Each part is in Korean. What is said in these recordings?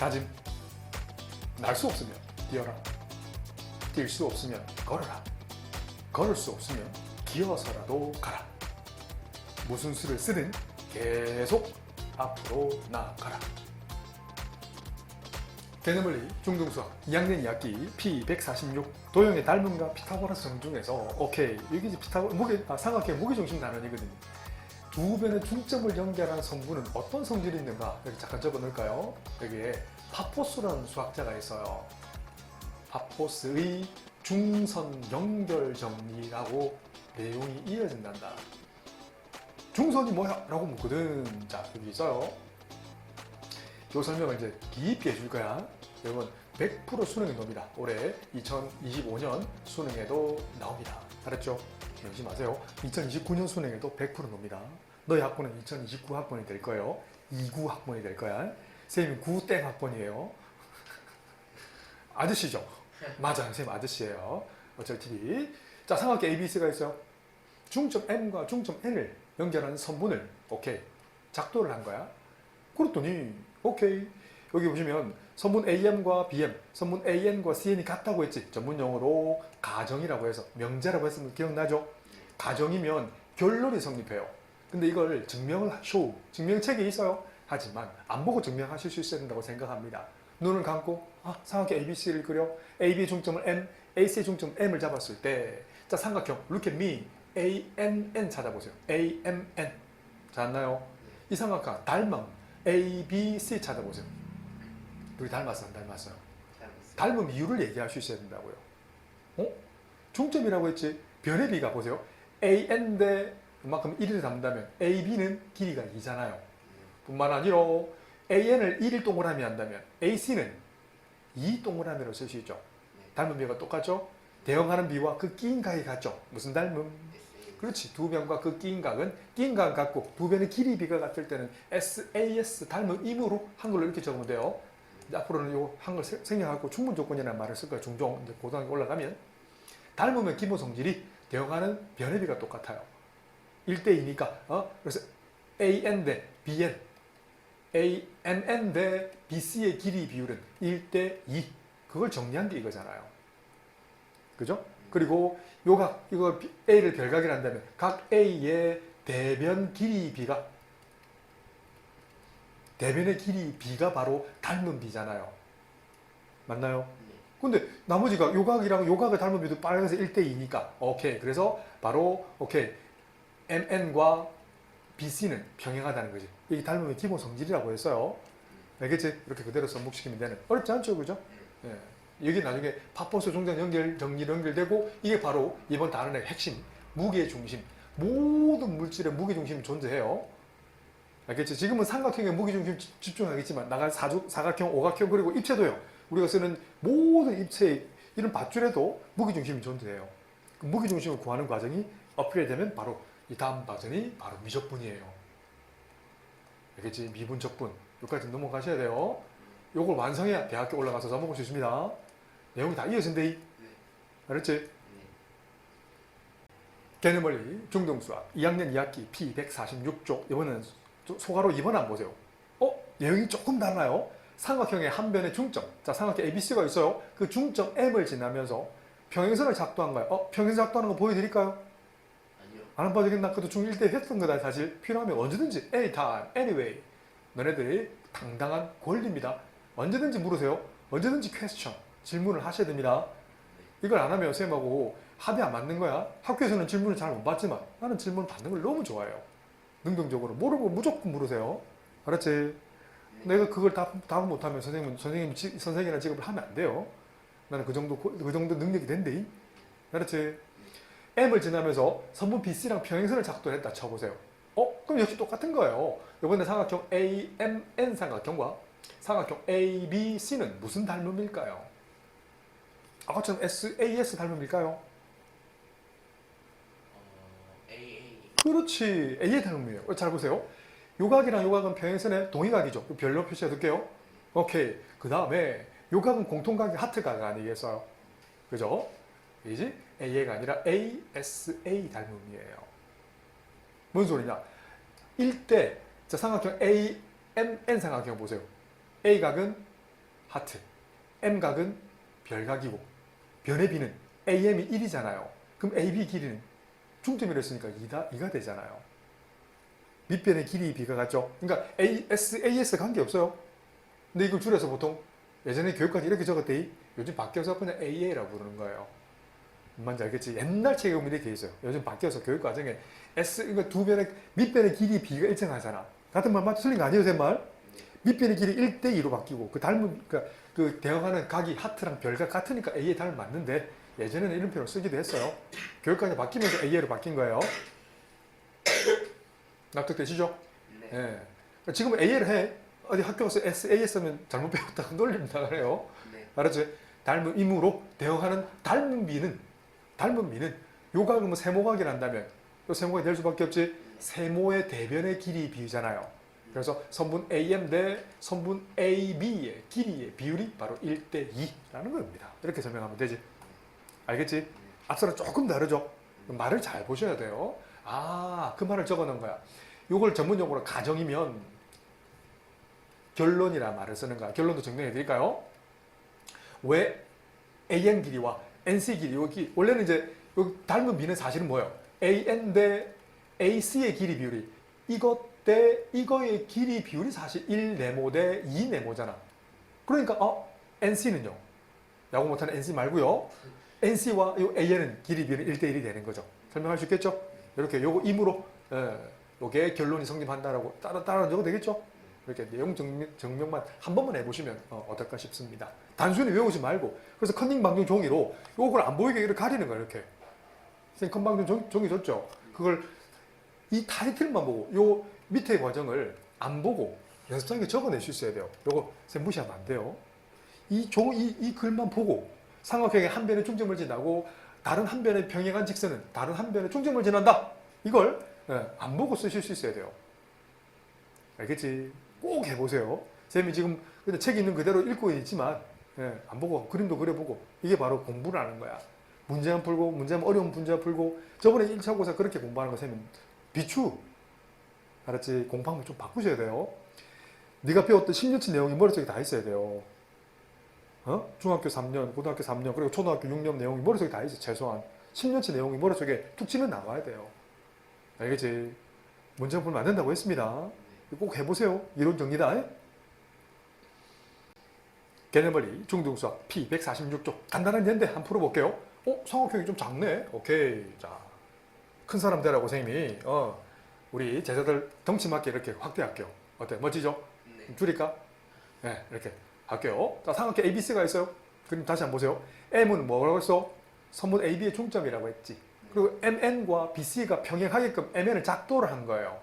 다짐. 날 수 없으면 뛰어라. 뛸 수 없으면 걸어라. 걸을 수 없으면 기어서라도 가라. 무슨 수를 쓰든 계속 앞으로 나아가라. 개념원리 중등수학 2학년 2학기 P146 도형의 닮음과 피타고라스 정 중에서 오케이 여기 이제 피타고 무게 아, 삼각형 무게중심 단원이거든요. 두 변의 중점을 연결하는 성분은 어떤 성질이 있는가 여기 잠깐 적어 놓을까요? 여기에 파포스라는 수학자가 있어요. 파포스의 중선 연결 정리라고 내용이 이어진단다. 중선이 뭐야? 라고 묻거든. 자, 여기 있어요. 요 설명을 이제 깊이 해줄 거야. 여러분, 100% 수능에 나옵니다. 올해 2025년 수능에도 나옵니다. 알았죠? 열지 마세요. 2029년 수능에도 100% 나옵니다. 너희 학번은 2029 학번이 될 거예요. 29 학번이 될 거야. 선생님 9땡 학번이에요. 아저씨죠? 맞아요. 선생님 아저씨예요. 어쩔 TV. 자, 삼각형 ABC가 있어요. 중점 M과 중점 N을 연결하는 선분을 오케이 작도를 한 거야. 그랬더니 오케이 여기 보시면 선분 AM과 BM, 선분 AN과 CN이 같다고 했지. 전문 용어로 가정이라고 해서 명제라고 했으면 기억나죠? 가정이면 결론이 성립해요. 근데 이걸 증명을 쇼 증명책이 있어요. 하지만 안 보고 증명하실 수 있어야 된다고 생각합니다. 눈을 감고 아, 삼각형 ABC를 그려 AB 중점을 M, AC의 중점 M을 잡았을 때 자, 삼각형 look at me ANN 찾아보세요. AMN 잤나요? 이 삼각형 닮음 ABC 찾아보세요. 둘이 닮았어, 안 닮았어요? 닮은 이유를 얘기할 수 있어야 된다고요. 어? 중점이라고 했지. 변의 비가 보세요. AN 대 그만큼 1을 담는다면 AB는 길이가 2잖아요. 뿐만 아니라 AN을 1일 동그라미 한다면 AC는 2 동그라미로 쓸 수 있죠. 닮은 비가 똑같죠? 대응하는 비와 그 끼인 각이 같죠. 무슨 닮음? 그렇지. 두 변과 그 끼인 각은 끼인 각 같고 두 변의 길이 비가 같을 때는 SAS 닮은 임으로 한글로 이렇게 적으면 돼요. 앞으로는 요 한글 세- 생략하고 충분 조건이라는 말을 쓸 거예요. 종종 이제 고등학교 올라가면 닮으면 기본 성질이 대응하는 변의 비가 똑같아요. 1대2니까 어? 그래서 AN 대 BN ANN 대 BC의 길이 비율은 1대2 그걸 정리한 게 이거잖아요. 그죠? 그리고 요각 이거 비- A를 별각이라 한다면 각 A의 대변 길이 비가 대변의 길이 B가 바로 닮은 B잖아요. 맞나요? 근데 나머지가 요각이랑 요각을 닮은 비도 빨간색 1대2니까 오케이. 그래서 바로 오케이. MN과 BC는 병행하다는 거지. 이게 닮으면 기본 성질이라고 했어요. 알겠지? 이렇게 그대로 접목시키면 되는. 어렵지 않죠? 그죠? 예. 여기 나중에 파포스 종전 연결, 정리 연결되고 이게 바로 이번 단원의 핵심, 무게 중심. 모든 물질의 무게 중심이 존재해요. 알겠지? 지금은 삼각형의 무게 중심 집- 집중하겠지만 나갈 사주, 사각형, 오각형 그리고 입체도요. 우리가 쓰는 모든 입체 이런 밧줄에도 무게 중심이 존재해요. 그 무게 중심을 구하는 과정이 업그레이드되면 바로 이 다음 버전이 바로 미적분이에요. 알겠지? 미분적분. 여기까지 넘어가셔야 돼요. 요걸 완성해야 대학교 올라가서 써먹을 수 있습니다. 내용이 다 이어진대. 알았지? 개념원리 중등수학 2학년 2학기 P146쪽 이번에는 소- 소가로 2번 안 보세요. 어? 내용이 조금 달라요. 삼각형의 한 변의 중점. 자, 삼각형 ABC가 있어요. 그 중점 M을 지나면서 평행선을 작도한 거예요. 어? 평행선 작도하는 거 보여드릴까요? 안 봐주겠나? 그도 중1 때 했던 거다. 사실 필요하면 언제든지 anytime, anyway. 너네들이 당당한 권리입니다. 언제든지 물으세요. 언제든지 퀘스천 질문을 하셔야 됩니다. 이걸 안 하면 선생님하고 합이 안 맞는 거야. 학교에서는 질문을 잘 못 받지만 나는 질문 받는 걸 너무 좋아해요. 능동적으로 모르고 무조건 물으세요. 알았지? 내가 그걸 답, 답을 못하면 선생님 지- 선생이라는 직업을 하면 안 돼요. 나는 그 정도 그 정도 능력이 된대 알았지? M을 지나면서 선분 BC랑 평행선을 작도했다 쳐보세요. 어? 그럼 역시 똑같은 거예요. 이번에 삼각형 AMN 삼각형과 삼각형 ABC는 무슨 닮음일까요? 아까처럼 SAS 닮음일까요? 어. 그렇지. A의 닮음이에요. 어, 잘 보세요. 요각이랑 요각은 평행선의 동의각이죠. 그 별로 표시해 둘게요. 오케이. 그 다음에 요각은 공통각이 하트각 아니겠어요? 그죠? 이지 A가 아니라 ASA 닮음이에요. 뭔 소리냐? 1대 자 삼각형 AMN 삼각형 보세요. A각은 하트. M각은 별각이고 변의 B는 AM이 1이잖아요. 그럼 AB 길이는 중점이라 했으니까 2다, 2가 되잖아요. 밑변의 길이 B가 같죠? 그러니까 AS, AS 관계없어요. 근데 이걸 줄여서 보통 예전에 교육과정 이렇게 적었대. 요즘 바뀌어서 그냥 AA라고 부르는 거예요. 뭔지 알겠지? 옛날 책에 보면 이렇게 있어요. 요즘 바뀌어서 교육 과정에 S, 그러니까 두 변의, 밑변의 길이 B가 일정하잖아. 같은 말 맞죠? 틀린 거 아니에요, 제 말? 네. 밑변의 길이 1대 2로 바뀌고, 그 닮은, 그러니까 그 대응하는 각이 하트랑 별각 같으니까 A에 닮은 맞는데, 예전에는 이런 표현을 쓰기도 했어요. 교육 과정이 바뀌면서 AA로 바뀐 거예요. 납득되시죠? 네. 예. 그러니까 지금 A를 해. 어디 학교 가서 S, AS 하면 잘못 배웠다고 놀립니다. 그래요. 네. 알았지? 닮은 임으로 대응하는 닮은 미는 닮은 미는 요각은 뭐 세모각이 난다면 또 세모각이 될 수밖에 없지 세모의 대변의 길이 비유잖아요. 그래서 선분 AM 대 선분 AB의 길이의 비율이 바로 1대 2라는 겁니다. 이렇게 설명하면 되지. 알겠지? 앞서랑 조금 다르죠? 말을 잘 보셔야 돼요. 아, 그 말을 적어 놓은 거야. 요걸 전문 용어로 가정이면 결론이라 말을 쓰는 거야. 결론도 정리해 드릴까요? 왜 AN 길이와 NC 길이 여기 원래는 이제 여기 닮은 비는 사실은 뭐예요? AN 대 AC의 길이 비율이 이것 대 이거의 길이 비율이 사실 1 네모 대 2 네모잖아. 그러니까 어 NC는요. 야구 못하는 NC 말고요. NC와 요 AN은 길이 비율이 1대 1이 되는 거죠. 설명할 수 있겠죠? 이렇게 요거 임으로 예, 요게 결론이 성립한다라고 따라 따라 적어도 되겠죠? 이렇게 내용 증명, 증명만 한 번만 해보시면 어, 떨까 싶습니다. 단순히 외우지 말고 그래서 컨닝 방정 종이로 요걸 안 보이게 이렇게 가리는 거예요. 이렇게 선생님 컨 방정 종, 종이 줬죠. 그걸 이 타이틀만 보고 요 밑에 과정을 안 보고 연습장에 적어낼 수 있어야 돼요. 요거 선생님 무시하면 안 돼요. 이 종, 이, 이 글만 보고 삼각형의 한 변에 중점을 지나고 다른 한 변의 평행한 직선은 다른 한 변에 중점을 지난다. 이걸 예, 안 보고 쓰실 수 있어야 돼요. 알겠지? 꼭 해보세요. 쌤이 지금 근데 책 있는 그대로 읽고 있지만 예, 안 보고 그림도 그려보고 이게 바로 공부를 하는 거야. 문제만 풀고 문제만 어려운 문제 풀고 저번에 1차 고사 그렇게 공부하는 거 쌤은 비추. 알았지? 공부하면 좀 바꾸셔야 돼요. 네가 배웠던 10년치 내용이 머릿속에 다 있어야 돼요. 어? 중학교 3년, 고등학교 3년, 그리고 초등학교 6년 내용이 머릿속에 다 있어, 최소한. 10년치 내용이 머릿속에 툭 치면 나와야 돼요. 알겠지? 문제 풀면 안 된다고 했습니다. 꼭 해보세요. 이론 정리다. 개념벌이 중등수학 P 146조 간단한 예인데 한번 풀어볼게요. 어? 성학형이 좀 작네. 오케이. 자, 큰 사람 되라고 선생님이 어, 우리 제자들 덩치 맞게 이렇게 확대할게요. 어때? 멋지죠? 네. 좀 줄일까? 네, 이렇게 할게요. 자, 삼각형 ABC가 있어요. 그림 다시 한번 보세요. M은 뭐라고 했어? 선분 AB의 중점이라고 했지. 그리고 MN과 BC가 평행하게끔 MN을 작도를 한 거예요.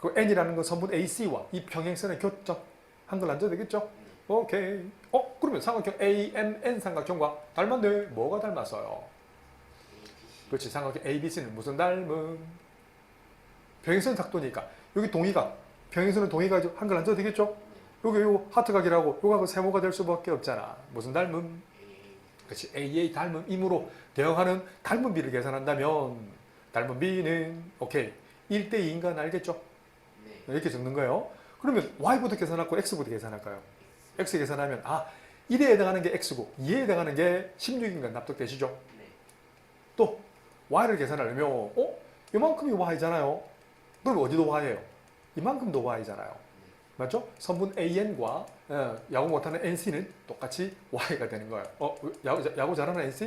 그 N이라는 건 선분 AC와 이 평행선의 교점. 한글 안 줘도 되겠죠? 오케이. 어, 그러면 삼각형 AMN 삼각형과 닮았네. 뭐가 닮았어요? 그렇지. 삼각형 ABC는 무슨 닮음? 평행선 작도니까. 여기 동의각. 평행선은 동의각이죠. 한글 안 줘도 되겠죠? 여기 요 하트각이라고 요각은 세모가 될 수밖에 없잖아. 무슨 닮음? 그렇지. AA 닮음 임으로 대응하는 닮은 비를 계산한다면 닮은 비는 오케이. 1대 2인가 알겠죠? 네. 이렇게 적는 거예요. 그러면 y부터 계산하고 x부터 계산할까요? X 계산하면 아 1에 해당하는 게 x고 2에 해당하는 게 16인가 납득되시죠? 네. 또 y를 계산하려면 어? 이만큼이 y잖아요. 그럼 어디도 y예요? 이만큼도 y잖아요. 맞죠? 선분 AN과 어, 야구 못하는 NC는 똑같이 Y가 되는 거예요. 어, 야구, 야구 잘하는 NC?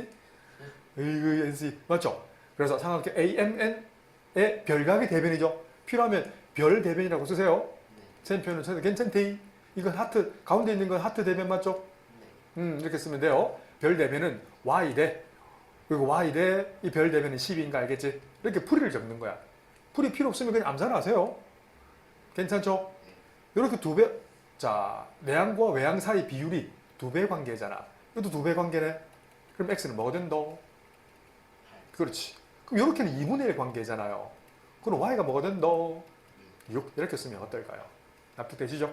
에이그 NC 맞죠? 그래서 삼각형 AMN의 별각의 대변이죠. 필요하면 별 대변이라고 쓰세요. 네. 쌤 표현을 쳐도 괜찮대. 이건 하트 가운데 있는 건 하트 대변 맞죠? 네. 음, 이렇게 쓰면 돼요. 별 대변은 Y 대 그리고 Y 대 이 별 대변은 10인가 알겠지? 이렇게 풀이를 적는 거야. 풀이 필요 없으면 그냥 암산을 하세요. 괜찮죠? 이렇게 두 배, 자, 내향과 외향 사이 비율이 두 배 관계잖아. 이것도 두 배 관계네. 그럼 X는 뭐가 된다? 그렇지. 그럼 이렇게는 2분의 1 관계잖아요. 그럼 Y가 뭐가 된다? 6. 이렇게 쓰면 어떨까요? 납득되시죠?